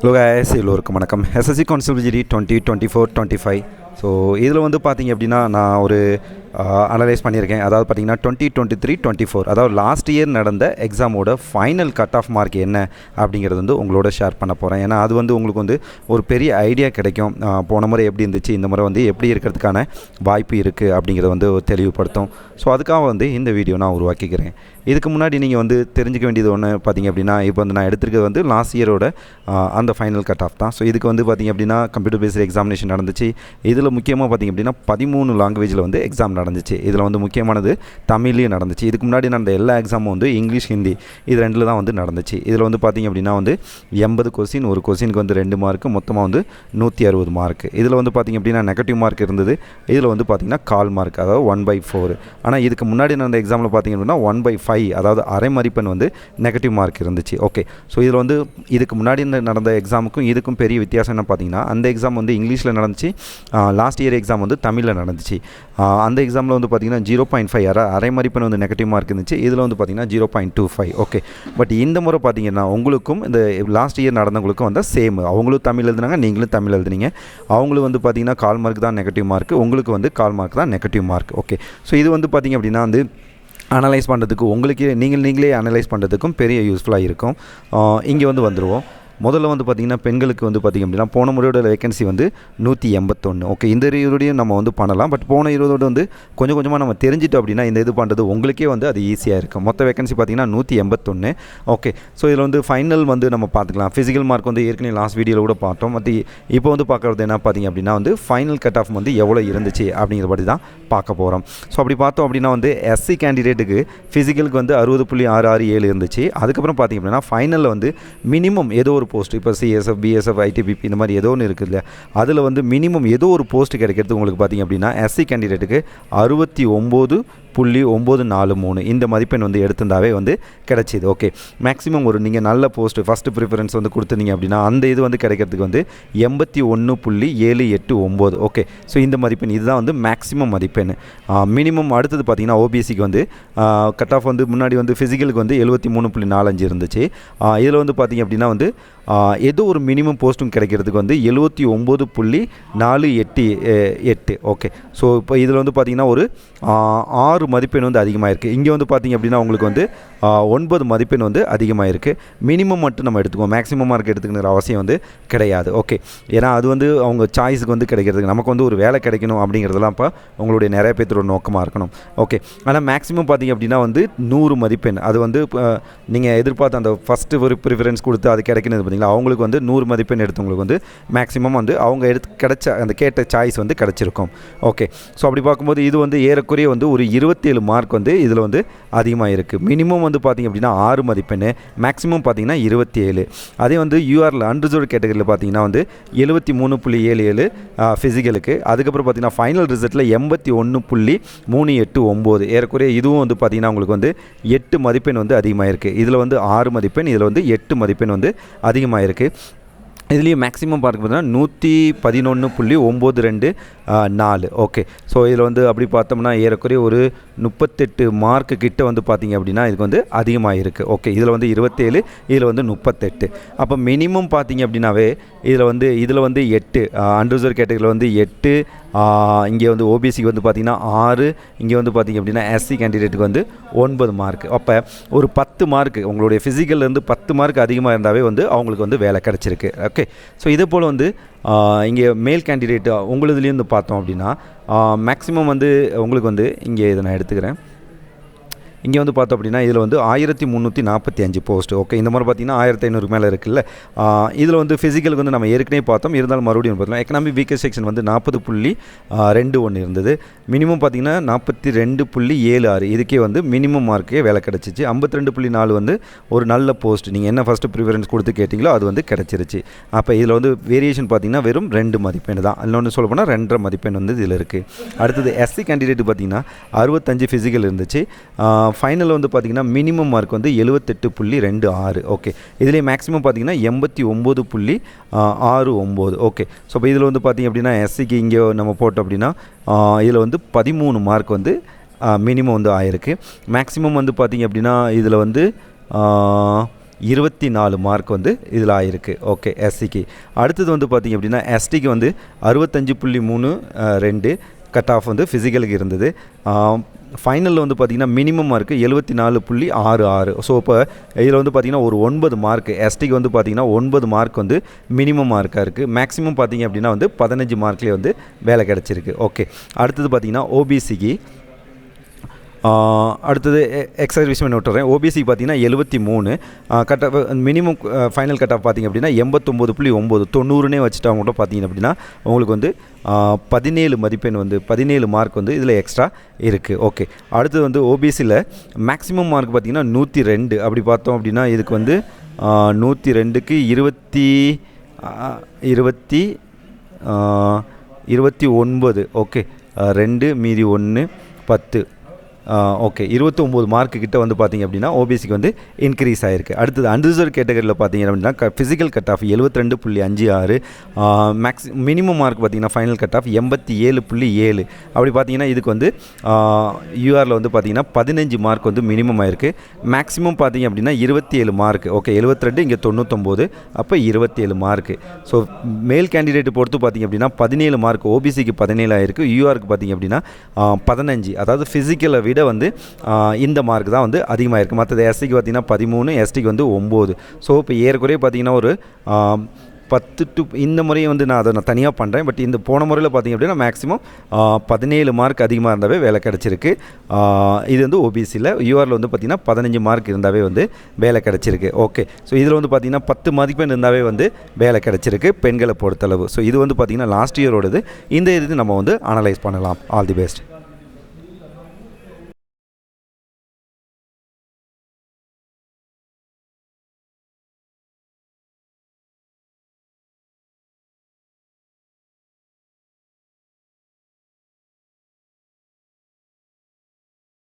Hello guys எல்லோருக்கும் வணக்கம். SSC council VGD twenty twenty four twenty five so இதில் வந்து பார்த்தீங்க அப்படின்னா நான் ஒரு அனலைஸ் பண்ணியிருக்கேன். அதாவது பார்த்தீங்கன்னா twenty twenty three twenty four அதாவது லாஸ்ட் இயர் நடந்த எக்ஸாமோட ஃபைனல் கட் ஆஃப் மார்க் என்ன அப்படிங்கிறது வந்து உங்களோட ஷேர் பண்ண போகிறேன் ஏன்னா அது வந்து உங்களுக்கு வந்து ஒரு பெரிய ஐடியா கிடைக்கும். போன முறை எப்படி இருந்துச்சு இந்த முறை வந்து எப்படி இருக்கிறதுக்கான வாய்ப்பு இருக்குது அப்படிங்கிறத வந்து தெளிவுபடுத்தும். ஸோ அதுக்காக வந்து இந்த வீடியோ நான் உருவாக்கிக்கிறேன். இதுக்கு முன்னாடி நீங்கள் வந்து தெரிஞ்சுக்க வேண்டியது ஒன்று பார்த்தீங்க அப்படின்னா இப்போ வந்து நான் எடுத்திருக்கிறது வந்து லாஸ்ட் இயரோட அந்த ஃபைனல் கட் ஆஃப் தான். ஸோ இதுக்கு வந்து பார்த்தீங்க அப்படின்னா கம்ப்யூட்டர் பேஸ்டு எக்ஸாமினேஷன் நடந்துச்சு. இதில் முக்கியமாக பார்த்தீங்க அப்படின்னா பதிமூணு லாங்குவேஜில் வந்து எக்ஸாம் நடந்துச்சு. இதில் வந்து முக்கியமானது தமிழ்லேயும் நடந்துச்சு. இதுக்கு முன்னாடி நடந்த எல்லா எக்ஸாமும் வந்து இங்கிலீஷ் ஹிந்தி இது ரெண்டில் தான் வந்து நடந்துச்சு. இதில் வந்து பார்த்திங்க அப்படின்னா வந்து எண்பது கொஸ்டின் ஒரு கொஸ்டினுக்கு வந்து ரெண்டு மார்க்கு மொத்தமாக வந்து நூற்றி அறுபது மார்க் இதில் வந்து பார்த்தீங்க அப்படின்னா நெகட்டிவ் மார்க் இருந்தது. இதில் வந்து பார்த்திங்கன்னா கால் மார்க் அதாவது ஒன் பை ஃபோர் ஆனால் இதுக்கு முன்னாடி நடந்த எக்ஸாமில் பார்த்தீங்க அப்படின்னா ஒன் பை ஃபைவ் அதாவது அரை மதிப்பெண் வந்து நெகட்டிவ் மார்க் இருந்துச்சு. ஓகே ஸோ இதில் வந்து இதுக்கு முன்னாடி நடந்த எக்ஸாமுக்கும் இதுக்கும் பெரிய வித்தியாசம் என்ன பார்த்தீங்கன்னா அந்த எக்ஸாம் வந்து இங்கிலீஷில் நடந்துச்சு. லாஸ்ட் இயர் எக்ஸாம் வந்து தமிழில் நடந்துச்சு. அந்த எக்ஸாமில் வந்து பார்த்தீங்கன்னா ஜீரோ பாயிண்ட் ஃபைவ் அரை அரை மதிப்பெண் வந்து நெகட்டிவ் மார்க் இருந்துச்சு. இதில் வந்து பார்த்தீங்கன்னா zero point two five okay but இந்த முறை பார்த்தீங்கன்னா உங்களுக்கும் இந்த லாஸ்ட் இயர் நடந்தவங்களுக்கும் வந்து சேம் அவங்களும் தமிழ் எழுதுனாங்க நீங்களும் தமிழ் எழுதுனீங்க. அவங்களும் வந்து பார்த்தீங்கன்னா கால் மார்க் தான் நெகட்டிவ் மார்க் உங்களுக்கு வந்து கால் மார்க் தான் நெகட்டிவ் மார்க் ஓகே ஸோ இது வந்து பார்த்தீங்க அப்படின்னா வந்து அனலைஸ் பண்ணுறதுக்கு உங்களுக்கு நீங்கள் நீங்களே அனலைஸ் பண்ணுறதுக்கும் பெரிய யூஸ்ஃபுல்லாக இருக்கும். இங்கே வந்து வந்துடுவோம் முதல்ல வந்து பார்த்திங்கன்னா பெண்களுக்கு வந்து பார்த்திங்க அப்படின்னா போன முறையோட வேகன்சி வந்து நூற்றி எண்பத்தொன்று ஓகே இந்த இருபதையும் நம்ம வந்து பண்ணலாம். பட் போன இருபதோட வந்து கொஞ்சம் கொஞ்சமாக நம்ம தெரிஞ்சிட்டோம் அப்படின்னா இந்த இது பண்ணுறது உங்களுக்கே வந்து அது ஈஸியாக இருக்கும். மொத்த வேகன்சி பார்த்திங்கன்னா நூற்றி எண்பத்தொன்று ஓகே ஸோ இதில் வந்து ஃபைனல் வந்து நம்ம பார்த்துக்கலாம். ஃபிசிக்கல் மார்க் வந்து ஏற்கனவே லாஸ்ட் வீடியோவில் கூட பார்த்தோம். மற்ற இப்போ வந்து பார்க்குறது என்ன பார்த்தீங்க அப்படின்னா வந்து ஃபைனல் கட் ஆஃப் வந்து எவ்வளோ இருந்துச்சு அப்படிங்கிற படி தான் பார்க்க போகிறோம் ஸோ அப்படி பார்த்தோம் அப்படின்னா வந்து எஸ்சி கேண்டிடேட்டுக்கு ஃபிசிக்கலுக்கு வந்து அறுபது புள்ளி ஆறு ஆறு ஏழு இருந்துச்சு. அதுக்கப்புறம் பார்த்தீங்க அப்படின்னா ஃபைனலில் வந்து மினிமம் ஏதோ ஒரு போஸ்ட் இப்போ சிஎஸ்எஃப் பிஎஸ்எஃப் ஐடிபிபி இந்த மாதிரி ஏதோ ஒன்று இருக்குது இல்லையா அதில் வந்து மினிமம் ஏதோ ஒரு போஸ்ட் கிடைக்கிறது உங்களுக்கு பார்த்தீங்க அப்படின்னா எஸ்சி கேண்டிடேட்டுக்கு அறுபத்தி ஒம்பது புள்ளி ஒம்பது நாலு மூணு இந்த மதிப்பெண் வந்து எடுத்திருந்தாவே வந்து கிடச்சிது. ஓகே மேக்ஸிமம் ஒரு நீங்கள் நல்ல போஸ்ட் ஃபஸ்ட்டு ப்ரிஃபரன்ஸ் வந்து கொடுத்துருந்தீங்க அப்படின்னா அந்த இது வந்து கிடைக்கிறதுக்கு வந்து எண்பத்தி ஒன்று புள்ளி ஏழு எட்டு ஒம்பது. ஓகே ஸோ இந்த மதிப்பெண் இதுதான் வந்து மேக்ஸிமம் மதிப்பெண். மினிமம் அடுத்தது பார்த்தீங்கன்னா ஓபிசிக்கு வந்து கட் ஆஃப் வந்து முன்னாடி வந்து ஃபிசிக்கலுக்கு வந்து எழுபத்தி மூணு புள்ளி நாலஞ்சு இருந்துச்சு. இதில் வந்து பார்த்தீங்க அப்படின்னா வந்து ஏதோ ஒரு மினிமம் போஸ்ட்டும் கிடைக்கிறதுக்கு வந்து எழுபத்தி ஒம்பது புள்ளி நாலு எட்டு எட்டு. ஓகே ஸோ இப்போ இதில் வந்து பார்த்திங்கன்னா ஒரு ஆறு மதிப்பெண் வந்து அதிகமாக இருக்குது இங்கே வந்து பார்த்தீங்க அப்படின்னா உங்களுக்கு வந்து ஒன்பது மதிப்பெண் வந்து அதிகமாக இருக்குது மினிமம் மட்டும் நம்ம எடுத்துக்குவோம். மேக்ஸிமம் மார்க் எடுத்துக்கிற அவசியம் வந்து கிடையாது. ஓகே ஏன்னா அது வந்து அவங்க சாய்ஸுக்கு வந்து கிடைக்கிறதுக்கு நமக்கு வந்து ஒரு வேலை கிடைக்கணும் அப்படிங்கிறதெல்லாம் இப்போ உங்களுடைய நிறைய பேர்த்தோட நோக்கமாக இருக்கணும். ஓகே ஆனால் மேக்ஸிமம் பார்த்தீங்க அப்படின்னா வந்து நூறு மதிப்பெண். அது வந்து நீங்கள் எதிர்பார்த்த அந்த ஃபஸ்ட்டு ஒரு ப்ரிஃபரன்ஸ் கொடுத்து அது கிடைக்கணும் பார்த்தீங்களா? அவங்களுக்கு வந்து நூறு மதிப்பெண் எடுத்தவங்களுக்கு வந்து மேக்ஸிமம் வந்து அவங்க எடுத்து கிடைச்ச அந்த கேட்ட சாய்ஸ் வந்து கிடச்சிருக்கும். ஓகே ஸோ அப்படி பார்க்கும்போது இது வந்து ஏறக்குறைய வந்து ஒரு இருபத்தேழு மார்க் வந்து இதில் வந்து அதிகமாக இருக்குது மினிமம் வந்து பார்த்தீங்க அப்படின்னா ஆறு மதிப்பெண் மேக்ஸிமம் பார்த்தீங்கன்னா இருபத்தி ஏழு அதே வந்து யூஆரில் அன்ரிசர்வ் கேட்டகரியில் பார்த்தீங்கன்னா வந்து எழுபத்தி மூணு புள்ளி ஏழு ஏழு ஃபிசிக்கலுக்கு அதுக்கப்புறம் பார்த்தீங்கன்னா ஃபைனல் ரிசல்ட்டில் எண்பத்தி ஒன்று புள்ளி மூணு எட்டு ஒம்பது. ஏறக்குறைய இதுவும் வந்து பார்த்தீங்கன்னா உங்களுக்கு வந்து எட்டு மதிப்பெண் வந்து அதிகமாக இருக்குது இதில் வந்து ஆறு மதிப்பெண் இதில் வந்து எட்டு மதிப்பெண் வந்து அதிகமாக இருக்குது இதுலேயும் மேக்ஸிமம் பார்க்க பார்த்தீங்கன்னா நூற்றி பதினொன்று புள்ளி ஒம்பது ரெண்டு நாலு. ஓகே ஸோ இதில் வந்து அப்படி பார்த்தோம்னா ஏறக்குறைய ஒரு முப்பத்தெட்டு மார்க்கு கிட்ட வந்து பார்த்தீங்க அப்படின்னா இதுக்கு வந்து அதிகமாக இருக்குது ஓகே இதில் வந்து இருபத்தேழு இதில் வந்து முப்பத்தெட்டு. அப்போ மினிமம் பார்த்தீங்க அப்படின்னாவே இதில் வந்து இதில் வந்து எட்டு அன்ரிசர்வ் கேட்டகரியில் வந்து எட்டு இங்கே வந்து ஓபிசிக்கு வந்து பார்த்திங்கன்னா ஆறு இங்கே வந்து பார்த்திங்க அப்படின்னா எஸ்சி கேண்டிடேட்டுக்கு வந்து ஒன்பது மார்க் அப்போ ஒரு பத்து மார்க் உங்களுடைய ஃபிசிக்கல்லேருந்து பத்து மார்க் அதிகமாக இருந்தாவே வந்து அவங்களுக்கு வந்து வேலை கிடச்சிருக்கு. ஓகே ஸோ இதே போல் வந்து இங்கே மேல் கேண்டிடேட் உங்களுதுலேயும் வந்து பார்த்தோம் அப்படின்னா மேக்ஸிமம் வந்து உங்களுக்கு வந்து இங்கே இதை நான் எடுத்துக்கிறேன். இங்கே வந்து பார்த்தோம் அப்படின்னா இதில் வந்து ஆயிரத்தி முந்நூற்றி நாற்பத்தி அஞ்சு போஸ்ட் ஓகே இந்த மாதிரி பார்த்தீங்கன்னா ஆயிரத்தி ஐநூறு மேலே இருக்குல்ல. இதில் வந்து ஃபிசிக்கலுக்கு வந்து நம்ம ஏற்கனவே பார்த்தோம். இருந்தாலும் மறுபடியும் பார்த்தோம் எக்கனாமிக் வீக்கர் செக்ஷன் வந்து நாற்பது புள்ளி ரெண்டு ஒன்று இருந்தது. மினிமம் பார்த்தீங்கன்னா நாற்பத்தி ரெண்டு புள்ளி ஏழு ஆறு. இதுக்கே வந்து மினிமம் மார்க்கே வேலை கிடச்சிச்சு. ஐம்பத்தி ரெண்டு புள்ளி நாலு வந்து ஒரு நல்ல போஸ்ட் நீங்கள் என்ன ஃபஸ்ட்டு ப்ரிஃபரன்ஸ் கொடுத்து கேட்டிங்களோ அது வந்து கிடச்சிருச்சு. அப்போ இதில் வந்து வேரியேஷன் பார்த்தீங்கன்னா வெறும் ரெண்டு மதிப்பெண் தான். இன்னொன்று சொல்ல போனால் ரெண்டரை மதிப்பெண் வந்து இதில் இருக்குது அடுத்தது எஸ்சி கேண்டிடேட் பார்த்தீங்கன்னா அறுபத்தஞ்சு ஃபிசிக்கல் இருந்துச்சு. ஃபைனல் வந்து பார்த்திங்கன்னா மினிமம் மார்க் வந்து எழுபத்தெட்டு புள்ளி ரெண்டு ஆறு. ஓகே இதுலேயே மேக்ஸிமம் பார்த்தீங்கன்னா எண்பத்தி ஒம்பது புள்ளி ஆறு ஒம்பது. ஓகே ஸோ இப்போ இதில் வந்து பார்த்திங்க அப்படின்னா எஸ்சிக்கு இங்கே நம்ம போட்டோம் அப்படின்னா இதில் வந்து பதிமூணு மார்க் வந்து மினிமம் வந்து ஆயிருக்கு. மேக்ஸிமம் வந்து பார்த்தீங்க அப்படின்னா இதில் வந்து இருபத்தி நாலு மார்க் வந்து இதில் ஆயிருக்கு. ஓகே எஸ்சிக்கு அடுத்தது வந்து பார்த்திங்க அப்படின்னா எஸ்டிக்கு வந்து அறுபத்தஞ்சு புள்ளி மூணு ரெண்டு. கட் ஆஃப் வந்து ஃபிசிக்கலுக்கு இருந்தது. ஃபைனலில் வந்து பார்த்திங்கன்னா மினிமம் மார்க்கு எழுபத்தி நாலு புள்ளி ஆறு ஆறு. ஸோ இப்போ இதில் வந்து பார்த்திங்கன்னா ஒரு ஒன்பது மார்க் எஸ்டிக்கு வந்து பார்த்திங்கன்னா ஒன்பது மார்க் வந்து மினிமம் மார்க்காக இருக்குது மேக்ஸிமம் பார்த்திங்க அப்படின்னா வந்து பதினஞ்சு மார்க்லேயே வந்து வேலை கிடச்சிருக்கு. ஓகே அடுத்தது பார்த்திங்கன்னா ஓபிசிக்கு அடுத்தது எக்ஸ் பண்ணி விட்டுறேன் ஓபிசி பார்த்தீங்கன்னா எழுபத்தி மூணு. Cut off minimum final cut off பார்த்திங்க அப்படின்னா எண்பத்தொம்போது புள்ளி ஒம்பது தொண்ணூறுனே வச்சுட்டா மட்டும் பார்த்தீங்க அப்படின்னா உங்களுக்கு வந்து பதினேழு மதிப்பெண் வந்து பதினேழு மார்க் வந்து இதில் எக்ஸ்ட்ரா இருக்குது ஓகே அடுத்தது வந்து ஓபிசியில் மேக்ஸிமம் மார்க் பார்த்தீங்கன்னா நூற்றி ரெண்டு. அப்படி பார்த்தோம் அப்படின்னா இதுக்கு வந்து நூற்றி ரெண்டுக்கு இருபத்தி இருபத்தி இருபத்தி ஒன்பது. ஓகே ரெண்டு மீதி ஒன்று பத்து. ஓகே இருபத்தொம்போது மார்க்கு கிட்ட வந்து பார்த்தீங்க அப்படின்னா ஓபிசிக்கு வந்து இன்க்ரீஸ் ஆகிருக்கு அடுத்தது அன்ரிசர்வ் கேட்டகரியில் பார்த்தீங்க அப்படின்னா க ஃபிசிக்கல் கட் ஆஃப் எழுபத்திரெண்டு புள்ளி அஞ்சு ஆறு மேக்ஸ் மினிமம் மார்க் பார்த்தீங்கன்னா ஃபைனல் கட் ஆஃப் எண்பத்தி ஏழு புள்ளி ஏழு. அப்படி பார்த்தீங்கன்னா இதுக்கு வந்து யூஆரில் வந்து பார்த்தீங்கன்னா பதினஞ்சு மார்க் வந்து மினிமம் ஆயிருக்கு. மேக்ஸிமம் பார்த்தீங்க அப்படின்னா இருபத்தி ஏழு மார்க் ஓகே எழுபத்திரெண்டு இங்கே தொண்ணூத்தொம்போது அப்போ இருபத்தி ஏழு மார்க்கு ஸோ மேல் கேண்டிடேட் பொறுத்து பார்த்தீங்க அப்படின்னா பதினேழு மார்க் ஓபிசிக்கு பதினேழு ஆயிருக்கு. யூஆருக்கு பார்த்தீங்க அப்படின்னா பதினஞ்சு. அதாவது ஃபிசிக்கலை விட வந்து இந்த மார்க் தான் வந்து அதிகமாக இருக்குது மற்றது எஸ்சிக்கு பார்த்திங்கன்னா பதிமூணு எஸ்டிக்கு வந்து ஒம்பது. ஸோ இப்போ ஏறக்குறைய பார்த்தீங்கன்னா ஒரு பத்து டு இந்த முறையை வந்து நான் அதை நான் தனியாக பண்ணுறேன் பட் இந்த போன முறையில் பார்த்தீங்க அப்படின்னா மேக்ஸிமம் பதினேழு மார்க் அதிகமாக இருந்தாவே வேலை கிடச்சிருக்கு. இது வந்து ஓபிசியில் யூஆரில் வந்து பார்த்திங்கன்னா பதினஞ்சு மார்க் இருந்தாவே வந்து வேலை கிடச்சிருக்கு. ஓகே ஸோ இதில் வந்து பார்த்திங்கன்னா பத்து மதிப்பெண் இருந்தாவே வந்து வேலை கிடச்சிருக்கு பெண்களை பொறுத்தளவு. ஸோ இது வந்து பார்த்திங்கன்னா லாஸ்ட் இயரோடது இந்த இது நம்ம வந்து அனலைஸ் பண்ணலாம். All the best